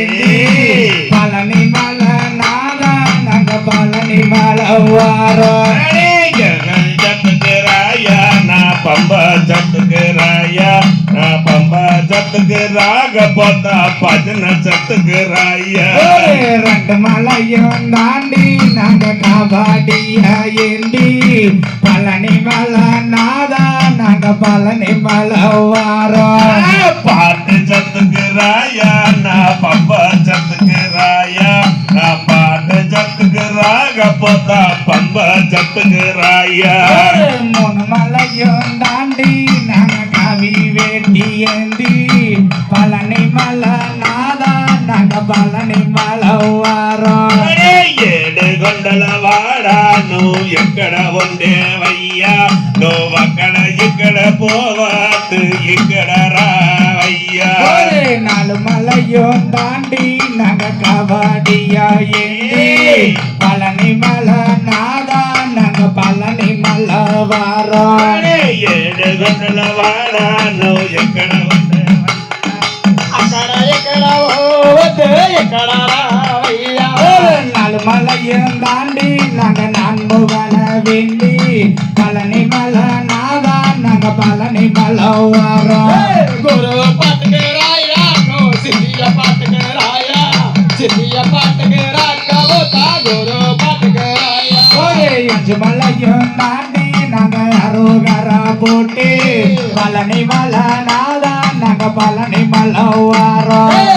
வேண்டி. பழனி மலை நாதா நாங்க பழனி மலை வாரோம் ஜெகன் ஜத்துக்குறாயா நான் பம்பா ஜத்துக்குறாயா நான் பம்பா ஜத்துக்கு ராக போத்தா பஜனை ஜத்துக்குறாயா ரெண்டு மலையும் தாண்டி நாங்க காபாடியா ஏண்டி. பழனி மலை நாதா பழனி மலை வாரம் பாட்டு சத்துக்கிறாயா? நான் பம்பா சத்துக்கிறாயா? நான் பாட்டு சத்துக்கிறாக போதா பம்பா சத்துக்கிறாயா? மூணு மலையும் தாண்டி நாங்க கவி வேட்டி ஏந்தி பழனி மலை நாதா நாங்க பழனி மலை வாரம் கொண்டல வாடா நூ எக்கட ஒன்றே வையா நோவக்க போவாத்து எங்கடராவையா ஒரு நாலு மலையும் தாண்டி நாங்க கபாடியா பழனி மலை நாதா நாங்க பழனி மலை வாரோம் ஏழு கொண்டல எங்கட நாலு மலையும் தாண்டி நாங்க நான் வேண்டி. பழனி மலை வரும் குரு பாட்டுக்கு ராயா சிறிய பாட்டுக்கு ராயா சிறிய பாட்டுக்கு ராயா குரு பாட்டுக்கு ராயா ஒரே அஞ்சு மலையும் தாண்டி நாங்க அரோகரா போட்டு பழனி மலை நாதான் நாங்க பழனி மலை வரோம்